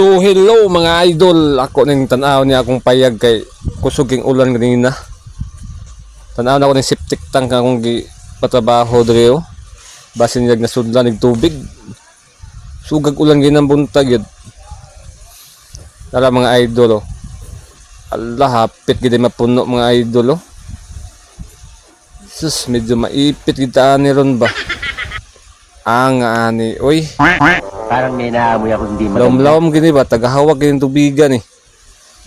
So hello mga idol, ako ning tanaw niya akong payag kay kusuging ulan ganina. Tanaw na ako ning septic tank akong gi patrabaho diri oh. Basin niyag nasudlan nig tubig. Sugag ulan ginang buntag yun. Tara mga idol oh. Allah hapit gid mapuno mga idol oh. Sus medyo maipit kita ni ron ba. Ang ani, oy. Parang may naamoy ako hindi maganda. Lawom-lawom gini ba tagahawag gini tubigan eh.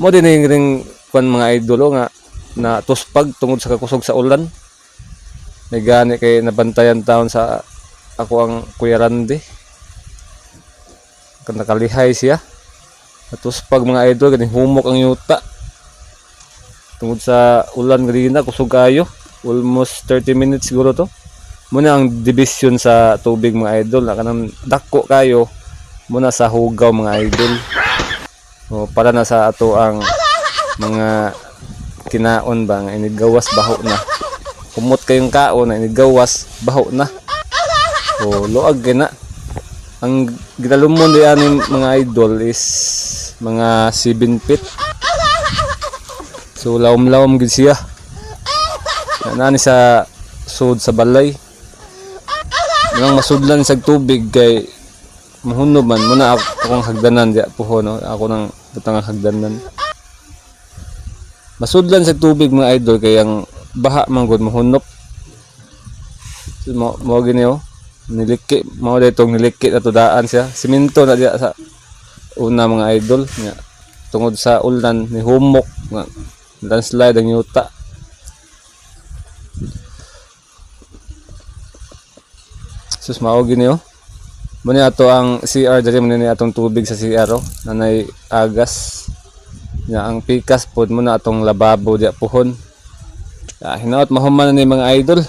Mo din yung ring kwan mga idolo nga na tuspag tungod sa kakusog sa ulan. May gani kay nabantayan taon sa ako ang Kuya Randy. Nakalihay siya. Natuspag mga idol gani humok ang yuta. Tungod sa ulan ganina kusog kayo. Almost 30 minutes siguro to. Muna ang division sa tubig mga idol na kanang dako kayo muna sa hugaw mga idol. O, para na sa ato ang mga kinaon ba nga inigawas baho na. Kumot kayong kaon na inigawas baho na. O luag gina. Ang ginalumon di aning mga idol is mga 7 feet. So lawom-lawom gid siya. Na nani sa sud sa balay. Nang masudlan sa tubig kay mahunob man muna ako akong hagdanan diya puho no? Ako nang butang ang hagdanan. Masudlan sa tubig mga idol kay ang baha man gud mahunop mo mo gini oh. Niliki mo ditong niliki ato daan siya. Simento na diya sa una mga idol nga tungod sa ulan ni humok nga landslide ang yuta sus mao gini ato ang CR dali muna ni atong tubig sa CR oh. Nanay agas. Ya ang pikas pod muna atong lababo diya puhon. Ya hinaot mahuman na ni mga idol.